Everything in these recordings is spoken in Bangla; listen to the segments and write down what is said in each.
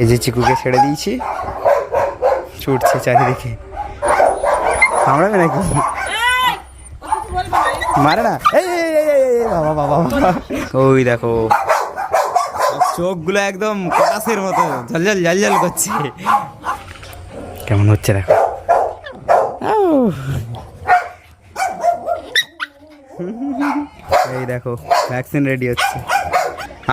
এই যে চিকুকে ছেড়ে দিয়েছি। ছুটছে চারিদিকে। কামড়াবে নাকি? মারে না? বাবা বাবা বাবা। ওই দেখো। চোখগুলো একদম কটাসের মতো ঝলঝল ঝলঝল করছে। কেমন হচ্ছে দেখো। এই দেখো ভ্যাকসিন রেডি হচ্ছে।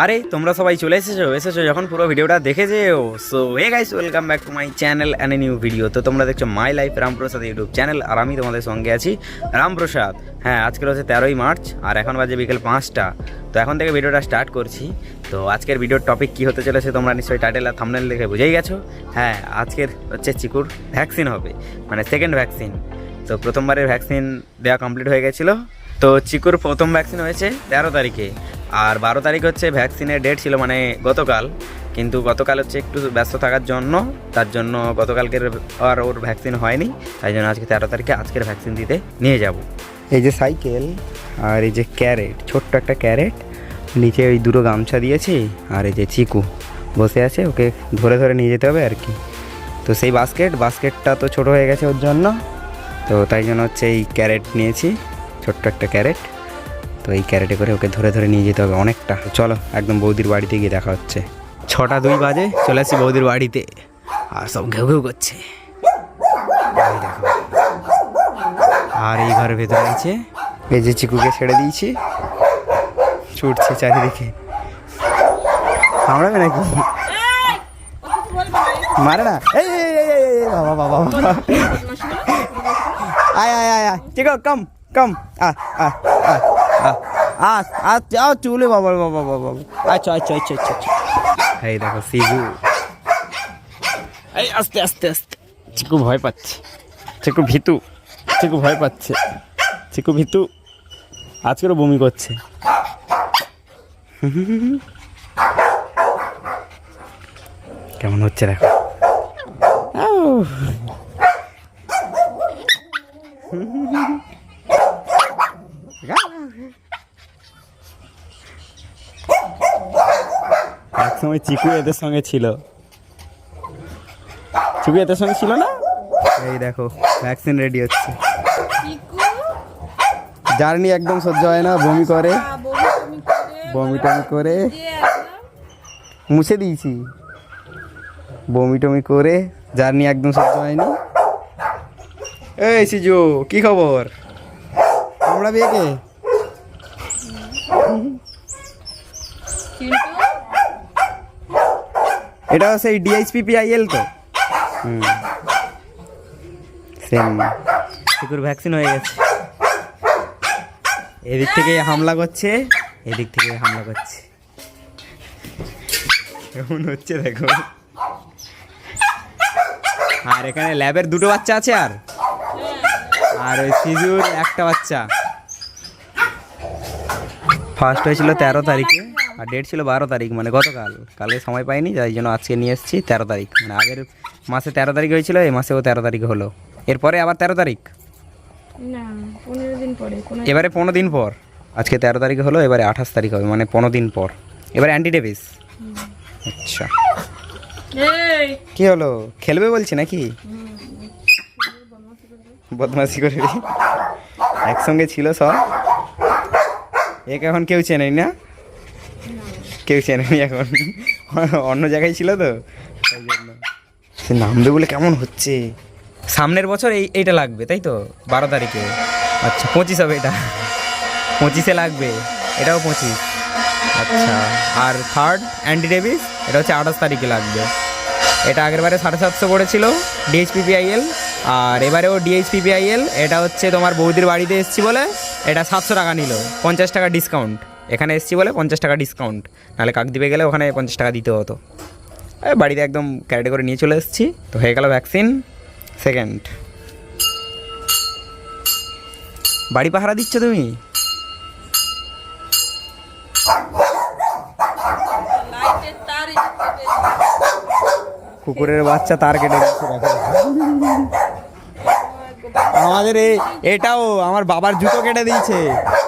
আরে, তোমরা সবাই চলে এসেছ এসেছ যখন পুরো ভিডিওটা দেখে যেও। So hey guys welcome back to my channel and a new video তো তোমরা দেখছ my life Ramprasad YouTube channel আর আমি তোমাদের সঙ্গে আছি রামপ্রসাদ হ্যাঁ আজকের হচ্ছে তেরোই মার্চ, আর এখন বাজে বিকেল পাঁচটা। তো এখন থেকে ভিডিওটা স্টার্ট করছি। তো আজকের ভিডিওর টপিক কি হতে চলেছে তোমরা নিশ্চয়ই টাইটেল আর থামনেল দেখে বুঝেই গেছো। হ্যাঁ আজকের হচ্ছে চিকুর ভ্যাকসিন হবে মানে সেকেন্ড ভ্যাকসিন তো প্রথমবারের ভ্যাকসিন দেওয়া কমপ্লিট হয়ে গেছিল। তো চিকুর প্রথম ভ্যাকসিন হয়েছে তেরো তারিখে। আর বারো তারিখ হচ্ছে ভ্যাকসিনের ডেট ছিল মানে গতকাল, কিন্তু গতকাল হচ্ছে একটু ব্যস্ত থাকার জন্য, তার জন্য গতকালকের আর ওর ভ্যাকসিন হয়নি, তাই জন্য আজকে তেরো তারিখে আজকের ভ্যাকসিন দিতে নিয়ে যাব। এই যে সাইকেল আর এই যে ক্যারেট ছোট্ট একটা ক্যারেট নিচে ওই দুটো গামছা দিয়েছি, আর এই যে চিকু বসে আছে, ওকে ধরে ধরে নিয়ে যেতে হবে আর কি। তো সেই বাস্কেট বাস্কেটটা তো ছোট হয়ে গেছে ওর জন্য, তো তাই জন্য হচ্ছে এই ক্যারেট নিয়েছি, ছোট্ট একটা ক্যারেট তো এই ক্যারেটে করে ওকে ধরে ধরে নিয়ে যেতে হবে অনেকটা। চলো, একদম বৌদির বাড়িতে গিয়ে দেখা হচ্ছে। ছটা দুই বাজে, চলে আসছি বৌদির বাড়িতে। আর সব ঘেউ ঘেউ করছে। আর এই ঘরের ভেতরে আছে এই যে চিকুকে ছেড়ে দিয়েছি। ছুটছে চারিদিকে। কামড়াবে নাকি? মারে না। এই বাবা বাবা আয় আয় আয় আয়। আছে কম কম আ আ আ আ আ আ যাও চুলে বাবা বাবা বাবা আচ্ছা আচ্ছা আচ্ছা আচ্ছা আচ্ছা এই দেখো সিজু এই আস্তে আস্তে আস্তে চিকু ভয় পাচ্ছে চিকু ভিতু চিকু ভয় পাচ্ছে চিকু ভিতু আজকেরও বমি করছে কেমন হচ্ছে দেখো আউ। এক সময় চিকু এদের সঙ্গে ছিল। চিকু এদের সঙ্গে ছিল না? এই দেখো ভ্যাকসিন রেডি হচ্ছে। জার্নি একদম সহ্য হয় না বমি করে। বমি টমি করে। মুছে দিয়েছি। বমি টমি করে জার্নি একদম সহ্য হয়নি এই সিজু কি খবর? আমরা বিয়েকে এটা সেই ডিএইচপি পিআইএল তো? হুম। সেম চিকুর ভ্যাকসিন হয়ে গেছে। এদিক থেকে হামলা করছে এদিক থেকে হামলা করছে। কেমন হচ্ছে দেখো? আর এখানে ল্যাবের দুটো বাচ্চা আছে আর? আর ওই সিজুর একটা বাচ্চা। ফার্স্ট হয়েছিল তেরো তারিখে। আর ডেট ছিল বারো তারিখ মানে গতকাল। কালকে সময় পাইনি তাই জন্য আজকে নিয়ে এসেছি তেরো তারিখ। মানে আগের মাসে তেরো তারিখ হয়েছিল এই মাসেও তেরো তারিখ হলো। এরপরে আবার তেরো তারিখ? পনেরো দিন পরে এবারে পনেরো দিন পর। আজকে তেরো তারিখ হলো এবারে আঠাশ তারিখ হবে মানে পনেরো দিন পর। এবারে অ্যান্টিডেভিস আচ্ছা। কি হলো? খেলবে বলছে নাকি? বদমাসি করে একসঙ্গে ছিল সব। একে এখন কেউ চেনেই না। কেউ চেনেনি এখন। অন্য জায়গায় ছিল তো? তাই জন্য সে বলে কেমন হচ্ছে? সামনের বছর এই, এইটা লাগবে, তাই তো? বারো তারিখে। আচ্ছা পঁচিশ হবে এটা। পঁচিশে লাগবে। এটাও পঁচিশ। আচ্ছা আর থার্ড অ্যান্টি ডেভিস এটা হচ্ছে আঠাশ তারিখে লাগবে। এটা আগের বারে সাড়ে সাতশো পড়েছিল ডিএইচপিপিআইএল আর এবারেও ডিএইচপিপিআইএল এটা হচ্ছে তোমার বৌদির বাড়িতে এসছি বলে, এটা সাতশো টাকা নিল, পঞ্চাশ টাকা ডিসকাউন্ট এখানে এসছি বলে পঞ্চাশ টাকা ডিসকাউন্ট নাহলে কাকদ্বীপে গেলে ওখানে পঞ্চাশ টাকা দিতে হতো। বাড়িতে একদম ক্যারেটে করে নিয়ে চলে এসেছি। তো হয়ে গেল ভ্যাকসিন সেকেন্ড বাড়ি পাহারা দিচ্ছ তুমি? কুকুরের বাচ্চা তার কেটে দেখো আমাদের এটাও আমার বাবার জুতো কেটে দিয়েছে।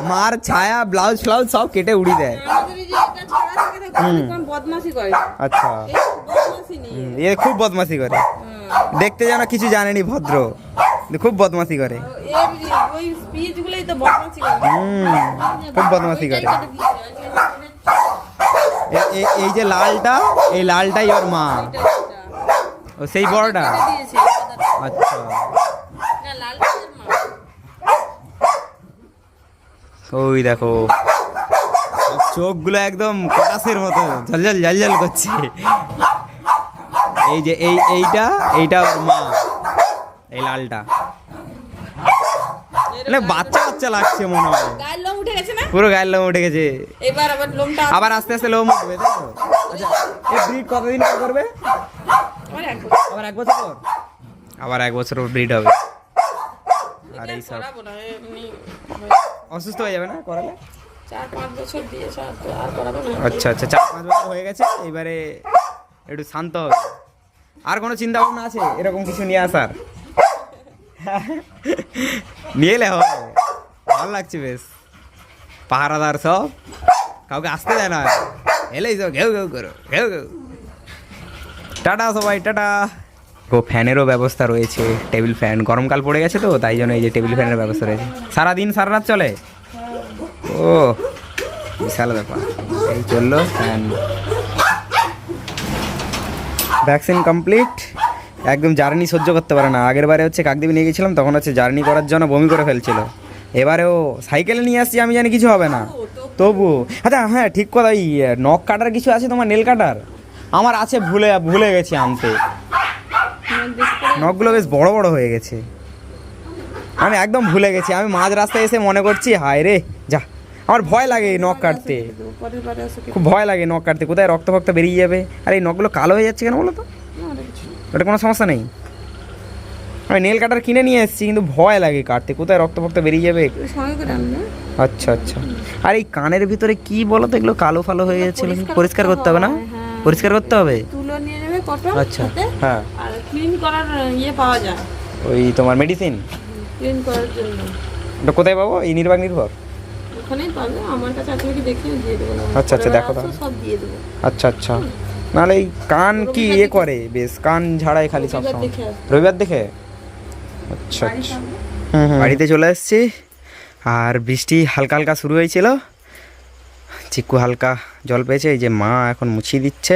মার ছায়া ব্লাউজ ফ্লাউজ সব কেটে উড়ি দেয়। আচ্ছা। এ খুব বদমাশি করে। দেখতে যেন কিছু জানেনি ভদ্র। খুব বদমাশি করে। খুব বদমাশি করে। এই যে লালটা এই লালটাই ওর মা। সেই বড়টা। আচ্ছা না, লালটা ওদের মা। ওই দেখো। চোখগুলো একদম কটাসের মতো ঝলঝল ঝলঝল করছে। এই যে এই এইটা এইটা ওর মা এই লালটা। মানে বাচ্চা বাচ্চা লাগছে মনে হয়। গায়ের লোম উঠে গেছে না? পুরো গায়ের লোম উঠে গেছে। এবার আবার লোমটা আবার আস্তে আস্তে লোম উঠবে তাই তো? আচ্ছা এই ব্রিড কতদিন পর করবে? আবার আবার এক বছর পর? আবার এক বছর ব্রিড হবে আর এই সব করাবো না, এমনি অসুস্থ হয়ে যাবে না করালে? চার পাঁচ বছর দিয়েছে আর করাবো না। আচ্ছা আচ্ছা চার পাঁচ বছর হয়ে গেছে এবারে একটু শান্ত হবে আর কোনো চিন্তা ভাবনা আছে? এরকম কিছু নিয়ে আসার? নিয়ে এলে হবে। ভালো লাগছে বেশ। পাহারাদার সব। কাউকে আসতে দেয় না। এলেই সব ঘেউ ঘেউ করো ঘেউ ঘেউ। টাটা সবাই টাটা। ও ফ্যানেরও ব্যবস্থা রয়েছে, টেবিল ফ্যান। গরমকাল পড়ে গেছে তো, তাই জন্য এই যে টেবিল ফ্যানের ব্যবস্থা রয়েছে। সারাদিন সারা রাত চলে? ও, বিশাল ব্যাপার। এই চলল ফ্যান ভ্যাকসিন কমপ্লিট একদম জার্নি সহ্য করতে পারে না। আগের বারে হচ্ছে কাকদ্বীপ নিয়ে গেছিলাম, তখন হচ্ছে জার্নি করার জন্য বমি করে ফেলছিল। এবারেও সাইকেলে নিয়ে আসছি আমি জানি কিছু হবে না। তবু আচ্ছা হ্যাঁ ঠিক কথা এই নখ কাটার কিছু আছে তোমার, নেল কাটার? আমার আছে, ভুলে ভুলে গেছি আনতে। নখগুলো বেশ বড় বড় হয়ে গেছে। আমি একদম ভুলে গেছি আমি মাঝ রাস্তায় এসে মনে করছি হায় রে যা। আমার ভয় লাগে এই নখ কাটতে। খুব ভয় লাগে নখ কাটতে কোথায় রক্ত ফক্ত বেরিয়ে যাবে? আর এই নখগুলো কালো হয়ে যাচ্ছে কেন বলো তো? ওটা কোনো সমস্যা নেই। আমি নেল কাটার কিনে নিয়ে এসেছি কিন্তু ভয় লাগে কাটতে কোথায় রক্ত ফক্ত বেরিয়ে যাবে? আচ্ছা আচ্ছা। আর এই কানের ভিতরে কি বলো তো এগুলো কালো ফালো হয়ে যাচ্ছিল পরিষ্কার করতে হবে না? হ্যাঁ। পরিষ্কার করতে হবে? তুলো নিয়ে কটন আচ্ছা। হ্যাঁ। আর ক্লিন করার ইয়ে পাওয়া যায়। ওই তোমার মেডিসিন ক্লিন করার জন্য। ওটা কোথায় পাবো? এই নির্বাক নির্ভর? ওখানেই পাবে। আমার কাছে আছে কি দেখে দিয়ে দেবো। আচ্ছা, আচ্ছা, দেখো তাহলে। সব দিয়ে দেবো। আচ্ছা আচ্ছা। নাহলে এই কান কি ইয়ে করে? বেশ কান ঝাড়াই খালি সব রবিবার সময়। রবিবার দেখে? আচ্ছা আচ্ছা। বাড়িতে চলে এসেছি আর বৃষ্টি হালকা হালকা শুরু হয়েছিল। চিকু হালকা জল পেয়েছে। এই যে মা এখন মুছিয়ে দিচ্ছে।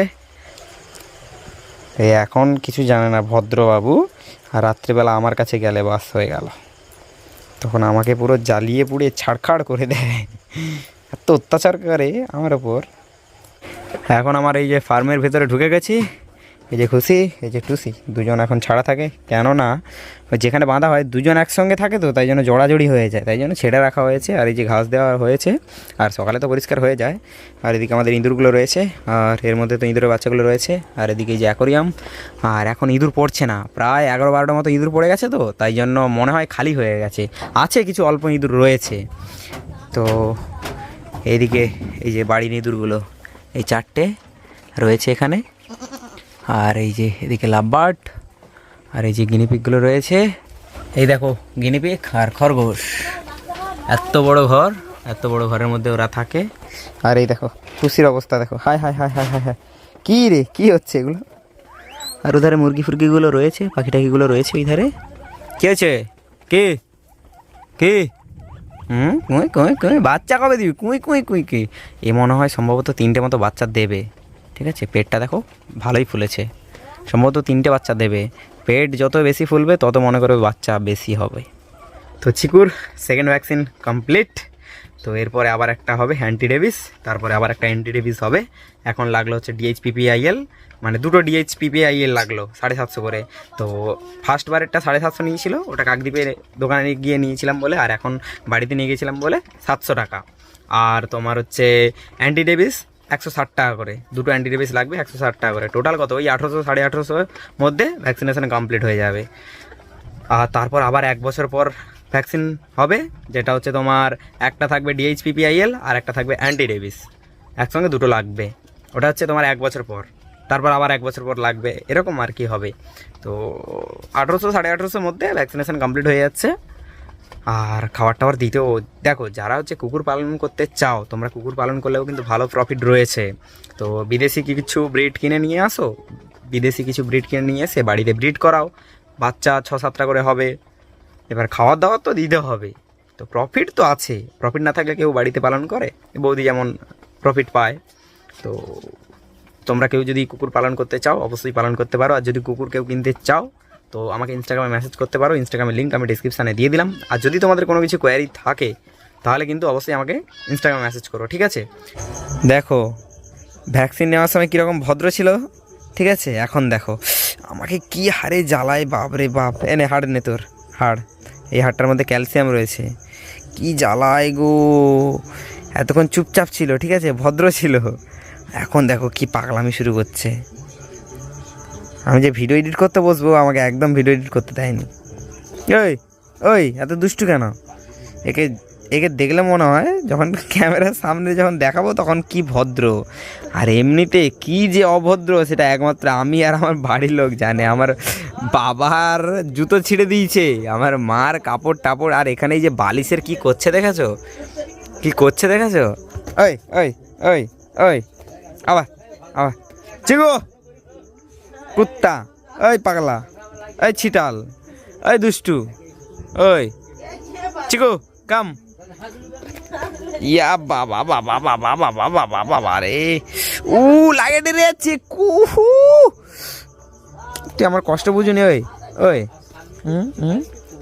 এই এখন কিছু জানে না ভদ্রবাবু। আর রাত্রিবেলা আমার কাছে গেলে বাস হয়ে গেল। তখন আমাকে পুরো জ্বালিয়ে পুড়ে ছাড়খাড় করে দেয়। এত অত্যাচার করে আমার ওপর। এখন আমার এই যে ফার্মের ভেতরে ঢুকে গেছি। এই যে খুশি, এই যে টুসি, দুজন এখন ছাড়া থাকে। কেননা, যেখানে বাঁধা হয়, দুজন একসঙ্গে থাকে তো, তাই জন্য জোড়াজড়ি হয়ে যায়। তাই জন্য ছেড়ে রাখা হয়েছে, আর এই যে ঘাস দেওয়া হয়েছে, আর সকালে তো পরিষ্কার হয়ে যায়। আর এদিকে আমাদের ইঁদুরগুলো রয়েছে, আর এর মধ্যে তো ইঁদুরের বাচ্চাগুলো রয়েছে, আর এদিকে এই যে অ্যাকোরিয়াম, আর এখন ইঁদুর পড়ছে না। প্রায় এগারো বারোটার মতো ইঁদুর পড়ে গেছে তো, তাই জন্য মনে হয় খালি হয়ে গেছে। আছে কিছু অল্প ইঁদুর রয়েছে। তো এইদিকে এই যে বাড়ির ইঁদুরগুলো, এই চারটে রয়েছে এখানে। আর এই যে এদিকে লাভবার্ড আর এই যে গিনিপিকগুলো রয়েছে। এই দেখো গিনিপিক আর খরগোশ। এত বড় ঘর, এত বড় ঘরের মধ্যে ওরা থাকে। আর এই দেখো খুশির অবস্থা দেখো। Hi hi hi hi hi hi কী রে, কী হচ্ছে এগুলো? আর ওধারে মুরগি ফুরগিগুলো রয়েছে, পাখি টাকিগুলো রয়েছে ওই ধারে কে আছে কে? কে? হুম? কুঁই কুঁই কুঁই। বাচ্চা কবে দিবি? কুঁই কুঁই কুঁই কুঁই। এ মনে হয় সম্ভবত তিনটে মতো বাচ্চা দেবে। ঠিক আছে? পেটটা দেখো, ভালোই ফুলেছে। সম্ভবত তিনটে বাচ্চা দেবে। পেট যত বেশি ফুলবে, তত মনে করবে বাচ্চা বেশি হবে। তো চিকুর সেকেন্ড ভ্যাকসিন কমপ্লিট তো এরপরে আবার একটা হবে অ্যান্টিডেভিস তারপরে আবার একটা অ্যান্টিডেভিস হবে। এখন লাগল হচ্ছে ডিএইচপিপিআইএল মানে দুটো ডিএইচপিপিআইএল লাগল, সাড়ে সাতশো করে। তো ফার্স্ট বারেরটা সাড়ে সাতশো নিয়েছিল, ওটা কাকদ্বীপের দোকানে গিয়ে নিয়েছিলাম বলে, আর এখন বাড়িতে নিয়ে গেছিলাম বলে সাতশো টাকা। আর তোমার হচ্ছে অ্যান্টিডেভিস একশো ষাট টাকা করে। দুটো অ্যান্টিডেভিস লাগবে, একশো ষাট টাকা করে। টোটাল কত? ওই আঠেরোশো, সাড়ে আঠেরোশোর মধ্যে ভ্যাকসিনেশন কমপ্লিট হয়ে যাবে। আর তারপর আবার এক বছর পর ভ্যাকসিন হবে, যেটা হচ্ছে তোমার একটা থাকবে ডিএইচপিপিআইএল আর একটা থাকবে অ্যান্টিডেভিস একসঙ্গে দুটো লাগবে। ওটা হচ্ছে তোমার এক বছর পর। তারপর আবার এক বছর পর লাগবে। এরকম আর কি হবে। তো আঠেরোশো, সাড়ে আঠেরোশোর মধ্যে ভ্যাকসিনেশন কমপ্লিট হয়ে যাচ্ছে। আর খাবার টাবার দিতেও, দেখো, যারা হচ্ছে কুকুর পালন করতে চাও, তোমরা কুকুর পালন করলেও কিন্তু ভালো প্রফিট রয়েছে। তো বিদেশি কিছু ব্রিড কিনে নিয়ে আসো? বিদেশি কিছু ব্রিড কিনে নিয়ে এসে বাড়িতে ব্রিড করাও। বাচ্চা ছ সাতটা করে হবে। এবার খাওয়ার দাওয়ার তো দিতে হবে। তো প্রফিট তো আছে। প্রফিট না থাকলে কেউ বাড়িতে পালন করে? বৌদি যেমন প্রফিট পায়। তো তোমরা কেউ যদি কুকুর পালন করতে চাও, অবশ্যই পালন করতে পারো। আর যদি কুকুর কেউ কিনতে চাও তো আমাকে ইনস্টাগ্রামে মেসেজ করতে পারো ইনস্টাগ্রামের লিঙ্ক আমি ডিসক্রিপশানে দিয়ে দিলাম। আর যদি তোমাদের কোনো কিছু কোয়ারি থাকে, তাহলে কিন্তু অবশ্যই আমাকে ইনস্টাগ্রামে মেসেজ করো, ঠিক আছে? দেখো ভ্যাকসিন নেওয়ার সময় কীরকম ভদ্র ছিল? ঠিক আছে? এখন দেখো, আমাকে কি হারে জ্বালায় বাপ। রে বাপ এনে হাড় নে তোর, হাড়। এই হাড়টার মধ্যে ক্যালসিয়াম রয়েছে। কি জ্বালায় গো। এতক্ষণ চুপচাপ ছিল, ঠিক আছে? ভদ্র ছিল। এখন দেখো কি পাগলামি শুরু করছে। আমি যে ভিডিও এডিট করতে বসবো, আমাকে একদম ভিডিও এডিট করতে দেয়নি। ওই ওই, এত দুষ্টু কেন? একে একে দেখলে মনে হয় যখন ক্যামেরার সামনে যখন দেখাবো তখন কি ভদ্র। আর এমনিতে কি যে অভদ্র, সেটা একমাত্র আমি আর আমার বাড়ির লোক জানে। আমার বাবার জুতো ছিঁড়ে দিয়েছে, আমার মার কাপড় টাপড়, আর এখানে এই যে বালিশের কি করছে দেখেছ? কি করছে দেখেছ? ওই ওই ওই ওই, আবার আবার। চিগো কুত্তা। ওই পাগলা। ওই ছিটাল। ওই দুষ্টু। ওই। চিকু, কাম। ইয়া বাবা বাবা বাবা বাবা বাবা বাবা রে। উ, লাগে রে চিকু। তুই আমার কষ্ট বুঝুনি, ওই। ওই।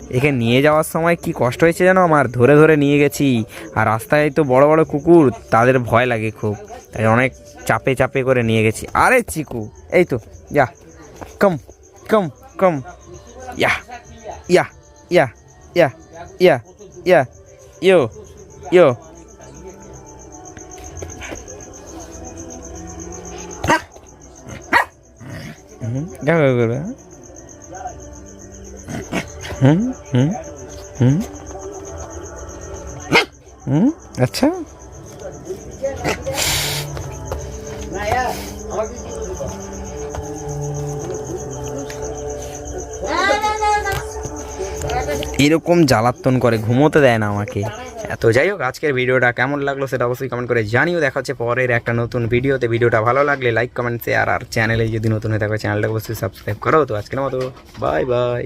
একে নিয়ে যাওয়ার সময় কি কষ্ট হয়েছে জানো? আমার ধরে ধরে নিয়ে গেছি। আর রাস্তায় তো বড় বড় কুকুর, তাদের ভয় লাগে খুব। তাই অনেক চাপে চাপে করে নিয়ে গেছি। আরে চিকু, এই তো, যা। কম কম কম ইয়া ইয়া ইয়া ইয়া ইয়া ইয়া, ইয়ো ইয়ো। গা করবে হুম হুম হুম। হুম আচ্ছা। এরকম জ্বালাতন করে, ঘুমোতে দেয় না আমাকে। এত যাই হোক আজকের ভিডিওটা কেমন লাগল সেটা অবশ্যই কমেন্ট করে জানিও। দেখা হচ্ছে পরের একটা নতুন ভিডিওতে। ভিডিওটা ভালো লাগলে লাইক কমেন্ট শেয়ার আর চ্যানেলে যদি নতুন হয়ে থাকো চ্যানেলটা অবশ্যই সাবস্ক্রাইব করো। তো আজকের মতো বাই বাই